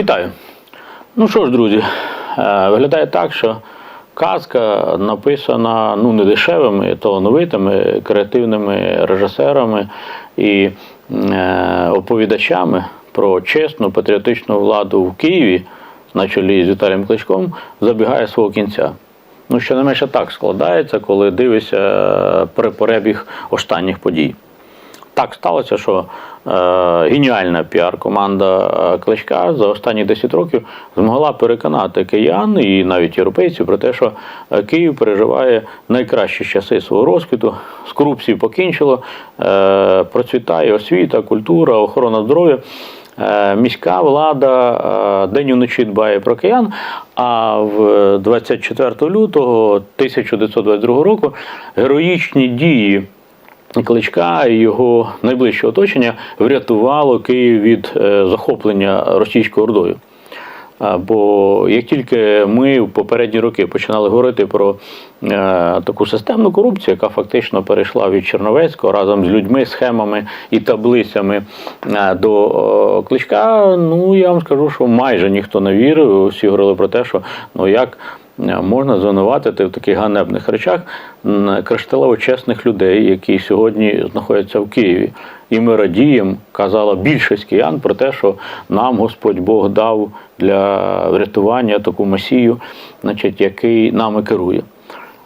Вітаю. Ну що ж, друзі, е, виглядає так, що казка написана ну, не дешевими, талановитими, креативними режисерами і е, оповідачами про чесну патріотичну владу в Києві на чолі з Віталієм Кличком забігає свого кінця. Ну, що не менше так складається, коли дивишся е, перебіг останніх подій. Так сталося, що е, геніальна піар-команда е, Кличка за останні 10 років змогла переконати киян і навіть європейців про те, що е, Київ переживає найкращі часи свого розквіту, з корупції покінчило, е, процвітає освіта, культура, охорона здоров'я. Е, Міська влада день і вночі дбає про киян. А в 24 лютого 1922 року героїчні дії Кличка і його найближче оточення врятувало Київ від е, захоплення російською ордою. Бо як тільки ми в попередні роки починали говорити про е, таку системну корупцію, яка фактично перейшла від Черновецького разом з людьми, схемами і таблицями е, до кличка, ну я вам скажу, що майже ніхто не вірив. Всі говорили про те, що ну як можна звинуватити в таких ганебних речах кришталево чесних людей, які сьогодні знаходяться в Києві. І ми радіємо, казала більшість киян про те, що нам Господь Бог дав для врятування таку масію, значить, який нами керує.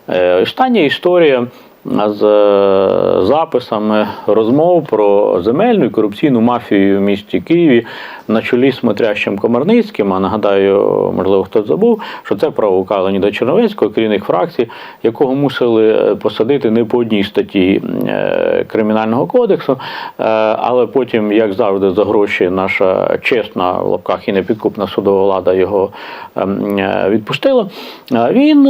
Е, Остання історія з е, записами розмов про земельну і корупційну мафію в місті Києві на чолі з Смотрящим Комарницьким. А нагадаю, можливо, хтось забув, що це правока Леоніда Черновецького, керівник фракції, якого мусили е, посадити не по одній статті е, Кримінального кодексу, але потім, як завжди, за гроші наша чесна в лапках і непідкупна судова влада його ем, відпустила. Він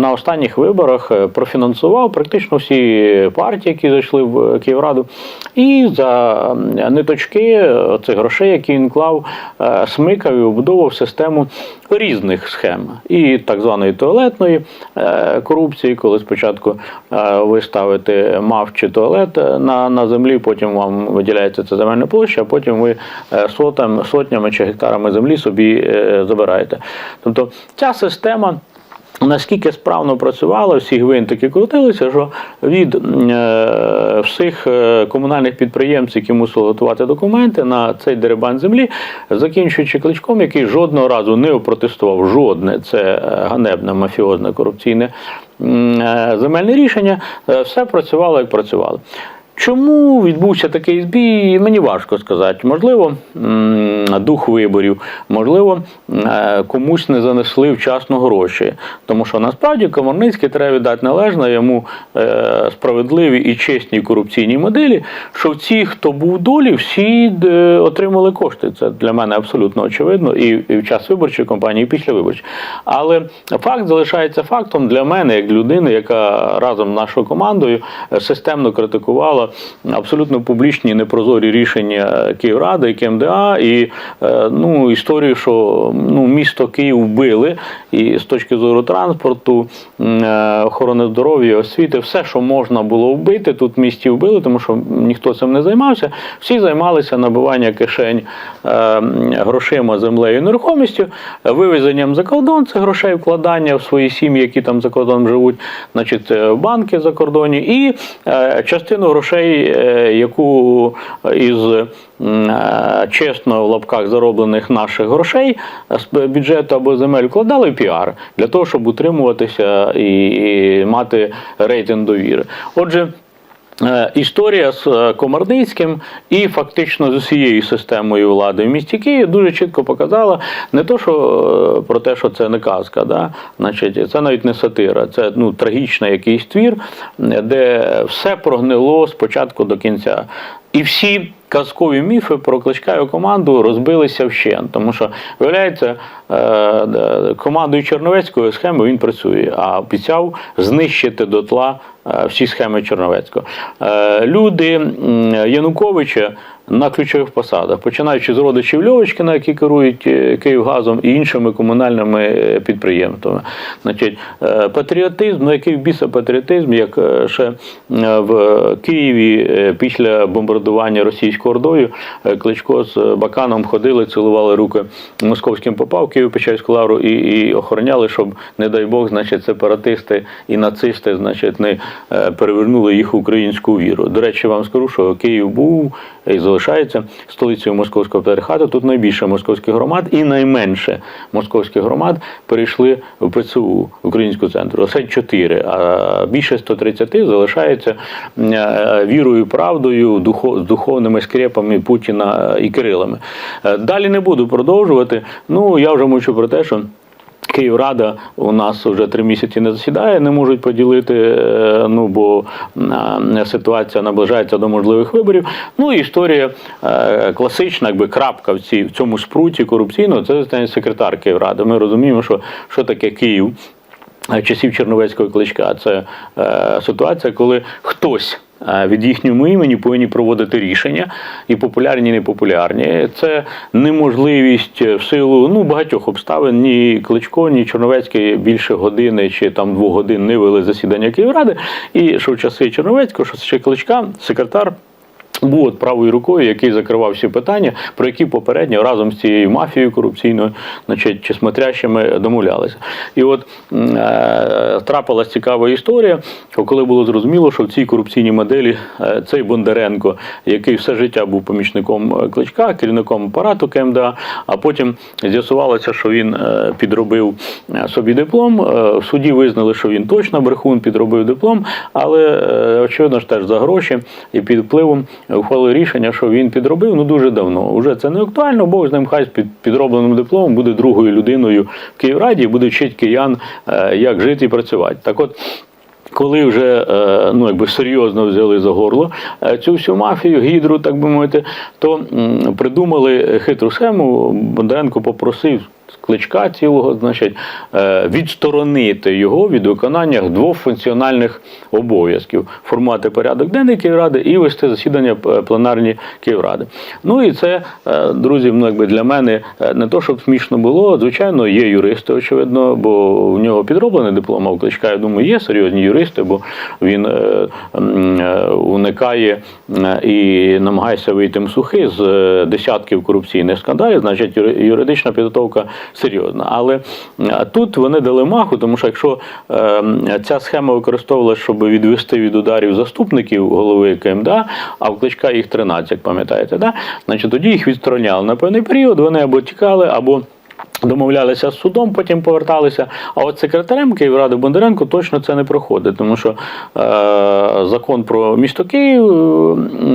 на останніх виборах профінансував практично всі партії, які зайшли в Київраду, і за ниточки цих грошей, які він клав, е, смикав і вбудовував систему різних схем, і так званої туалетної е, корупції, коли спочатку е, ви ставите мав чи туалет е, на, на землі, потім вам виділяється ця земельна площа, а потім ви е, сотам, сотнями чи гектарами землі собі е, забираєте. Тобто ця система. Наскільки справно працювала, всі гвинтики крутилися, що від е, всіх е, комунальних підприємців, які мусили готувати документи на цей дерибан землі, закінчуючи кличком, який жодного разу не опротестував. Жодне. Це е, ганебне мафіозне корупційне земельне рішення, все працювало як працювало. Чому відбувся такий збій, мені важко сказати. Можливо, дух виборів, можливо, е, комусь не занесли вчасно гроші. Тому що насправді Комарницький треба віддати належно йому е, справедливі і чесні корупційні моделі, що ці, хто був долі, всі е, отримали кошти. Це для мене абсолютно очевидно і, в час виборчої кампанії, і після виборчої. Але факт залишається фактом для мене, як людини, яка разом з нашою командою системно критикувала абсолютно публічні непрозорі рішення Київради і КМДА і е, ну, історію, що ну, місто Київ вбили, і з точки зору транспорту, охорони здоров'я, освіти, все, що можна було вбити, тут в місті вбили, тому що ніхто цим не займався. Всі займалися набивання кишень е, грошима, землею нерухомістю, вивезенням за кордон цих грошей, вкладання в свої сім'ї, які там за кордоном живуть, значить, е, банки за кордоні, і е, частину грошей, е, яку із е, чесно в лапках зароблених наших грошей е, з бюджету або земель вкладали в піар для того, щоб утримуватися і, і мати рейтинг довіри. Отже. Е, Історія з е, Комарницьким і фактично з усією системою влади в місті Києві дуже чітко показала не то, що е, про те, що це не казка, да? значить, це навіть не сатира, це ну, трагічний якийсь твір, де все прогнило з початку до кінця. І всі казкові міфи про кличка його команду розбилися вщент, тому що виявляється, е, командою Черновецької схеми він працює, а обіцяв знищити дотла всі схеми Чорновецького. Е, Люди Януковича на ключових посадах, починаючи з родичів Льовочкина, які керують е, Київгазом і іншими комунальними е, підприємствами. Значить, е, патріотизм, ну який біса патріотизм, як е, ще е, в Києві е, після бомбардування російською ордою е, Кличко з Баканом ходили, цілували руки московським попав Київ Печерську лавру і, і охороняли, щоб, не дай Бог, значить, сепаратисти і нацисти, значить, не е, перевернули їх українську віру. До речі, вам скажу, що Київ був і залишається столицею московського патріархату. Тут найбільше московських громад і найменше московських громад перейшли в ПЦУ українську центру. Оце чотири, а більше 130 залишається е, вірою, правдою, з духовними скрепами Путіна і Кирилами. Е, Далі не буду продовжувати. Ну я вже мовчу про те, що. Київрада у нас вже три місяці не засідає, не можуть поділити, е, ну бо е, ситуація наближається до можливих виборів. Ну і історія е, класична, якби крапка в цій в цьому спруті корупційного, це секретар Київради. Ми розуміємо, що, що таке Київ часів Черновецького кличка. Це е, ситуація, коли хтось. Е, Від їхньому імені повинні проводити рішення і популярні, і непопулярні. Це неможливість в силу ну багатьох обставин. Ні Кличко, ні Чорновецький більше години чи там двох годин не вели засідання Київради. І що в часи Чорновецького, що ще Кличка, секретар. Був от правою рукою, який закривав всі питання, про які попередньо разом з цією мафією корупційною, значить, чи смотрящими домовлялися. І от е, трапилась цікава історія, коли було зрозуміло, що в цій корупційній моделі е, цей Бондаренко, який все життя був помічником е, кличка, керівником апарату КМДА, а потім з'ясувалося, що він е, підробив е, собі диплом. Е, В суді визнали, що він точно брехун, підробив диплом, але е, очевидно ж теж за гроші і під впливом ухвалили рішення, що він підробив ну дуже давно. Уже це не актуально, Бог з ним хай з під підробленим дипломом буде другою людиною в Київраді буде вчити киян, е, як жити і працювати. Так от. Коли вже е, ну якби серйозно взяли за горло е, цю всю мафію, гідру, так би мовити, то придумали хитру схему. Бондаренко попросив кличка цілого, значить, е, відсторонити його від виконання двох функціональних обов'язків: формувати порядок денний Київради і вести засідання е, пленарні Київради. Ну і це, е, друзі, ну якби для мене не то, щоб смішно було. Звичайно, є юристи, очевидно, бо в нього підроблений диплом, а у кличка, я думаю, є серйозні юристи, бо він уникає і намагається вийти сухи з десятків корупційних скандалів, значить юри- юридична підготовка серйозна. Але е, тут вони дали маху, тому що якщо е, ця схема використовувалася, щоб відвести від ударів заступників голови КМДА, а в кличка їх 13, як пам'ятаєте, да? значить тоді їх відстороняли на певний період, вони або тікали, або. Домовлялися з судом, потім поверталися. А от секретарем Київради Бондаренко точно це не проходить, тому що е, закон про місто Київ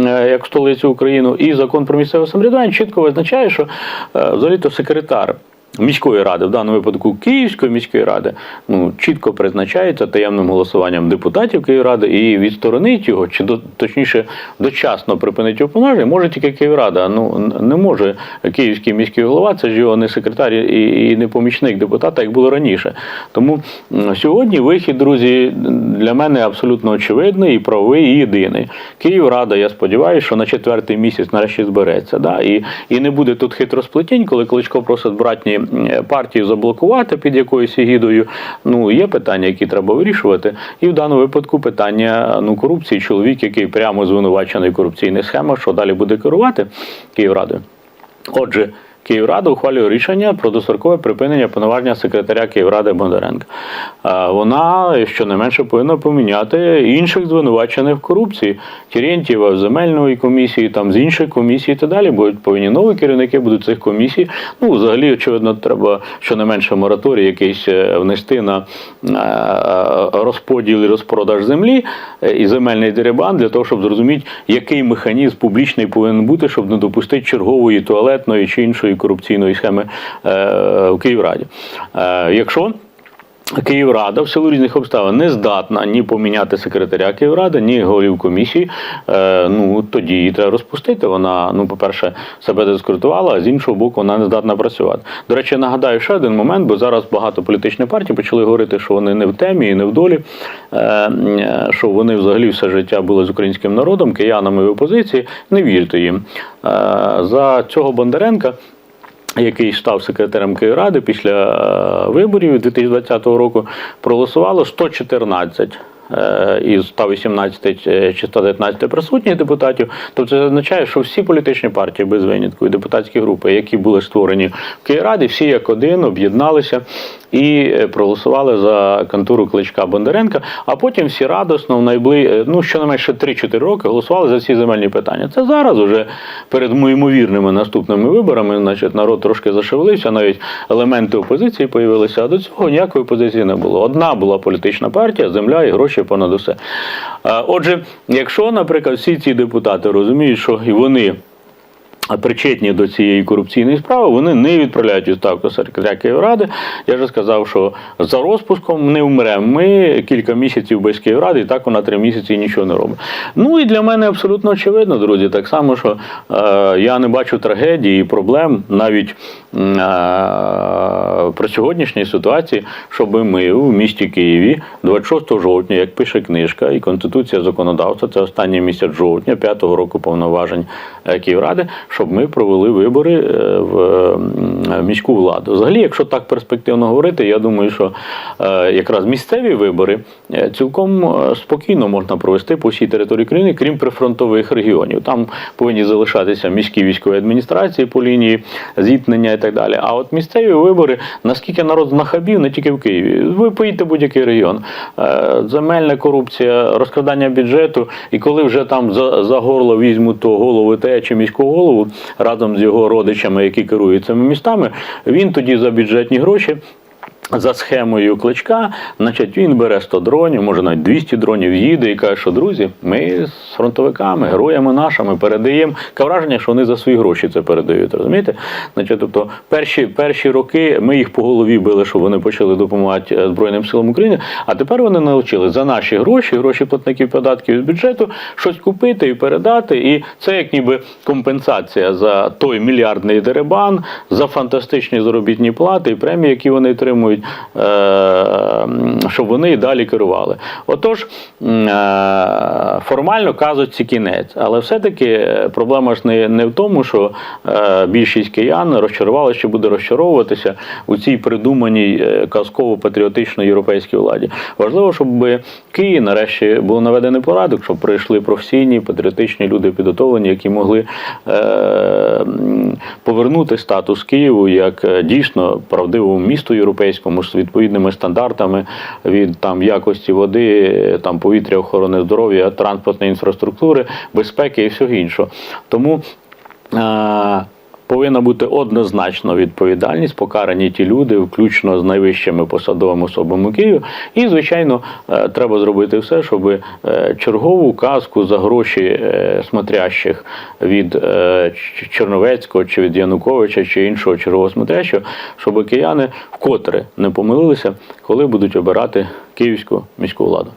е, як столицю України і закон про місцеве самоврядування чітко визначає, що е, взагалі-то секретар. Міської ради, в даному випадку Київської міської ради, ну чітко призначається таємним голосуванням депутатів Київради і відсторонить його, чи до точніше дочасно припинить повноваження, може тільки Київрада. Ну не може київський міський голова, це ж його не секретар і, і не помічник депутата, як було раніше. Тому сьогодні вихід, друзі, для мене абсолютно очевидний і правовий, і єдиний. Київрада, я сподіваюся, що на четвертий місяць нарешті збереться. Да? І, і не буде тут хитросплетінь, коли Кличко просить братні м, партії заблокувати під якоюсь егідою. Ну, є питання, які треба вирішувати. І в даному випадку питання ну, корупції. Чоловік, який прямо звинувачений в корупційних схемах, що далі буде керувати Київрадою. Отже, Київрада ухвалює рішення про дострокове припинення повноваження секретаря Київради Бондаренка. Вона щонайменше повинна поміняти інших звинувачених в корупції. Терентьєва земельної комісії, там з інших комісій і так далі. Будуть повинні нові керівники будуть цих комісій. Ну, взагалі, очевидно, треба щонайменше мораторій якийсь е, внести на е, розподіл і розпродаж землі е, і земельний дерибан для того, щоб зрозуміти, який механізм публічний повинен бути, щоб не допустити чергової туалетної чи іншої корупційної схеми е, в Київраді. Е, Якщо Київрада в силу різних обставин не здатна ні поміняти секретаря Київради, ні голів комісії. Е, ну тоді її треба розпустити. Вона, ну, по-перше, себе дискредитувала, а з іншого боку, вона не здатна працювати. До речі, нагадаю ще один момент, бо зараз багато політичних партій почали говорити, що вони не в темі і не в долі, е, е, що вони взагалі все життя були з українським народом, киянами в опозиції. Не вірте їм. Е, за цього Бондаренка який став секретарем Київради після е, виборів 2020 року, проголосувало 114 е, із 118 чи 119 присутніх депутатів. Тобто це означає, що всі політичні партії без винятку і депутатські групи, які були створені в Київраді, всі як один об'єдналися і е, проголосували за кантуру Кличка Бондаренка, а потім всі радосно в найбли... е, ну, щонайменше 3-4 роки голосували за всі земельні питання. Це зараз уже перед ймовірними наступними виборами, значить, народ трошки зашевелився, навіть елементи опозиції появилися, а до цього ніякої опозиції не було. Одна була політична партія, земля і гроші понад усе. Отже, якщо, наприклад, всі ці депутати розуміють, що і вони причетні до цієї корупційної справи, вони не відправляють відставку секретаря Київради. Я вже сказав, що за розпуском не вмремо. Ми кілька місяців без Київради, і так вона три місяці нічого не робить. Ну і для мене абсолютно очевидно, друзі, так само, що е, я не бачу трагедії і проблем навіть е, при сьогоднішній ситуації, щоб ми у місті Києві 26 жовтня, як пише книжка і Конституція законодавства, це останній місяць жовтня, п'ятого року повноважень е, Київради, щоб ми провели вибори е, в міську владу. Взагалі, якщо так перспективно говорити, я думаю, що е, якраз місцеві вибори е, цілком спокійно можна провести по всій території країни, крім прифронтових регіонів. Там повинні залишатися міські військові адміністрації по лінії зіткнення і так далі. А от місцеві вибори, наскільки народ знахабів, не тільки в Києві. Ви поїдьте будь-який регіон. Земельна корупція, розкрадання бюджету, і коли вже там за, за горло візьмуть то голову ТЕ чи міського голову разом з його родичами, які керують цими містами, він тоді за бюджетні гроші. За схемою кличка, значить, він бере 100 дронів, може навіть 200 дронів, їде і каже, що друзі, ми з фронтовиками, героями нашими передаємо. Таке враження, що вони за свої гроші це передають. Розумієте? Значить, тобто, перші, перші роки ми їх по голові били, щоб вони почали допомагати е, Збройним силам України. А тепер вони навчили за наші гроші, гроші платників податків з бюджету, щось купити і передати. І це як ніби компенсація за той мільярдний деребан, за фантастичні заробітні плати і премії, які вони отримують, е, щоб вони і далі керували. Отож, е, формально казуці кінець, але все-таки проблема ж не, в тому, що е, більшість киян розчарувалися чи буде розчаровуватися у цій придуманій казково-патріотичній європейській владі. Важливо, щоб Київ нарешті був наведений порядок, щоб прийшли професійні, патріотичні люди підготовлені, які могли повернути статус Києву як дійсно правдивому місту європейському з відповідними стандартами від там якості води, там повітря, охорони здоров'я, транспортної інфраструктури, безпеки і всього іншого. Тому е, Повинна бути однозначно відповідальність, покарані ті люди, включно з найвищими посадовими особами Києва. І, звичайно, е, треба зробити все, щоб е, чергову казку за гроші е, смотрящих від Черновецького чи від Януковича чи іншого чергового смотрящого, щоб кияни вкотре не помилилися, коли будуть обирати київську міську владу.